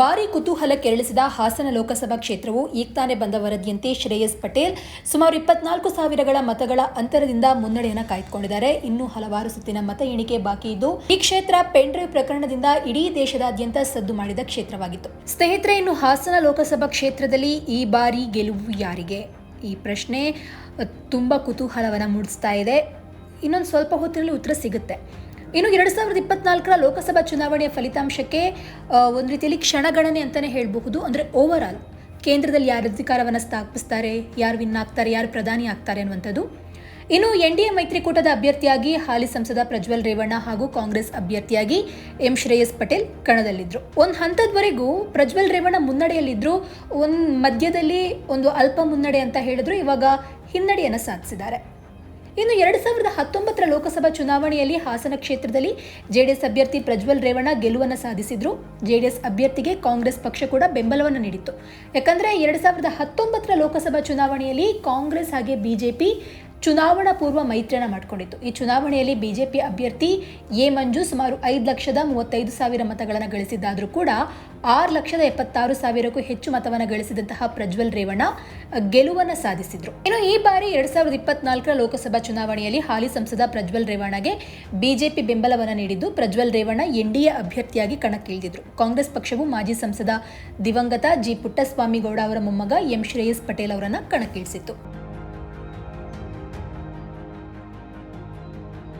ಭಾರಿ ಕುತೂಹಲ ಕೆರಳಿಸಿದ ಹಾಸನ ಲೋಕಸಭಾ ಕ್ಷೇತ್ರವು ಈಗ ತಾನೇ ಬಂದ ವರದಿಯಂತೆ ಶ್ರೇಯಸ್ ಪಟೇಲ್ ಸುಮಾರು ಇಪ್ಪತ್ನಾಲ್ಕು ಸಾವಿರಗಳ ಮತಗಳ ಅಂತರದಿಂದ ಮುನ್ನಡೆಯನ್ನು ಕಾಯ್ದುಕೊಂಡಿದ್ದಾರೆ. ಇನ್ನೂ ಹಲವಾರು ಸುತ್ತಿನ ಮತ ಎಣಿಕೆ ಬಾಕಿ ಇದ್ದು, ಈ ಕ್ಷೇತ್ರ ಪೆಂಡ್ರೈವ್ ಪ್ರಕರಣದಿಂದ ಇಡೀ ದೇಶದಾದ್ಯಂತ ಸದ್ದು ಮಾಡಿದ ಕ್ಷೇತ್ರವಾಗಿತ್ತು. ಸ್ನೇಹಿತರೆ, ಇನ್ನು ಹಾಸನ ಲೋಕಸಭಾ ಕ್ಷೇತ್ರದಲ್ಲಿ ಈ ಬಾರಿ ಗೆಲುವು ಯಾರಿಗೆ? ಈ ಪ್ರಶ್ನೆ ತುಂಬಾ ಕುತೂಹಲವನ್ನು ಮೂಡಿಸ್ತಾ ಇದೆ. ಇನ್ನೊಂದು ಸ್ವಲ್ಪ ಹೊತ್ತಿನಲ್ಲಿ ಉತ್ತರ ಸಿಗುತ್ತೆ. ಇನ್ನು ಎರಡು ಸಾವಿರದ ಇಪ್ಪತ್ನಾಲ್ಕರ ಲೋಕಸಭಾ ಚುನಾವಣೆಯ ಫಲಿತಾಂಶಕ್ಕೆ ಒಂದು ರೀತಿಯಲ್ಲಿ ಕ್ಷಣಗಣನೆ ಅಂತಲೇ ಹೇಳಬಹುದು. ಅಂದರೆ ಓವರ್ ಆಲ್ ಕೇಂದ್ರದಲ್ಲಿ ಯಾರು ಅಧಿಕಾರವನ್ನು ಸ್ಥಾಪಿಸ್ತಾರೆ, ಯಾರು ವಿನ್ ಆಗ್ತಾರೆ, ಯಾರು ಪ್ರಧಾನಿ ಆಗ್ತಾರೆ ಅನ್ನುವಂಥದ್ದು. ಇನ್ನು ಎನ್ ಡಿ ಎ ಮೈತ್ರಿಕೂಟದ ಅಭ್ಯರ್ಥಿಯಾಗಿ ಹಾಲಿ ಸಂಸದ ಪ್ರಜ್ವಲ್ ರೇವಣ್ಣ ಹಾಗೂ ಕಾಂಗ್ರೆಸ್ ಅಭ್ಯರ್ಥಿಯಾಗಿ ಎಂ ಶ್ರೇಯಸ್ ಪಟೇಲ್ ಕಣದಲ್ಲಿದ್ದರು ಒಂದು ಹಂತದವರೆಗೂ ಪ್ರಜ್ವಲ್ ರೇವಣ್ಣ ಮುನ್ನಡೆಯಲ್ಲಿದ್ದರು ಒಂದು ಮಧ್ಯದಲ್ಲಿ ಒಂದು ಅಲ್ಪ ಮುನ್ನಡೆ ಅಂತ ಹೇಳಿದ್ರು, ಇವಾಗ ಹಿನ್ನಡೆಯನ್ನು ಸಾಧಿಸಿದ್ದಾರೆ. ಇನ್ನು ಎರಡು ಸಾವಿರದ ಹತ್ತೊಂಬತ್ತರ ಲೋಕಸಭಾ ಚುನಾವಣೆಯಲ್ಲಿ ಹಾಸನ ಕ್ಷೇತ್ರದಲ್ಲಿ ಜೆಡಿಎಸ್ ಅಭ್ಯರ್ಥಿ ಪ್ರಜ್ವಲ್ ರೇವಣ್ಣ ಗೆಲುವನ್ನು ಸಾಧಿಸಿದ್ರು. ಜೆಡಿಎಸ್ ಅಭ್ಯರ್ಥಿಗೆ ಕಾಂಗ್ರೆಸ್ ಪಕ್ಷ ಕೂಡ ಬೆಂಬಲವನ್ನು ನೀಡಿತ್ತು. ಯಾಕಂದರೆ ಎರಡು ಸಾವಿರದ ಹತ್ತೊಂಬತ್ತರ ಲೋಕಸಭಾ ಚುನಾವಣೆಯಲ್ಲಿ ಕಾಂಗ್ರೆಸ್ ಹಾಗೆ ಬಿಜೆಪಿ ಚುನಾವಣಾ ಪೂರ್ವ ಮೈತ್ರಿಯನ್ನು ಮಾಡಿಕೊಂಡಿತ್ತು. ಈ ಚುನಾವಣೆಯಲ್ಲಿ ಬಿಜೆಪಿ ಅಭ್ಯರ್ಥಿ ಎ ಮಂಜು ಸುಮಾರು ಐದು ಲಕ್ಷದ ಮೂವತ್ತೈದು ಸಾವಿರ ಮತಗಳನ್ನು ಗಳಿಸಿದ್ದಾದರೂ ಕೂಡ ಆರು ಲಕ್ಷದ ಎಪ್ಪತ್ತಾರು ಸಾವಿರಕ್ಕೂ ಹೆಚ್ಚು ಮತವನ್ನು ಗಳಿಸಿದಂತಹ ಪ್ರಜ್ವಲ್ ರೇವಣ್ಣ ಗೆಲುವನ್ನು ಸಾಧಿಸಿದ್ರು. ಇನ್ನು ಈ ಬಾರಿ ಎರಡ್ ಸಾವಿರದ ಇಪ್ಪತ್ನಾಲ್ಕರ ಲೋಕಸಭಾ ಚುನಾವಣೆಯಲ್ಲಿ ಹಾಲಿ ಸಂಸದ ಪ್ರಜ್ವಲ್ ರೇವಣ್ಣಗೆ ಬಿಜೆಪಿ ಬೆಂಬಲವನ್ನು ನೀಡಿದ್ದು ಪ್ರಜ್ವಲ್ ರೇವಣ್ಣ ಎನ್ಡಿಎ ಅಭ್ಯರ್ಥಿಯಾಗಿ ಕಣಕ್ಕಿಳಿದಿದ್ರು. ಕಾಂಗ್ರೆಸ್ ಪಕ್ಷವು ಮಾಜಿ ಸಂಸದ ದಿವಂಗತ ಜಿ ಪುಟ್ಟಸ್ವಾಮಿ ಗೌಡ ಅವರ ಮೊಮ್ಮಗ ಎಂ ಶ್ರೇಯಸ್ ಪಟೇಲ್ ಅವರನ್ನು ಕಣಕ್ಕಿಳಿಸಿತ್ತು.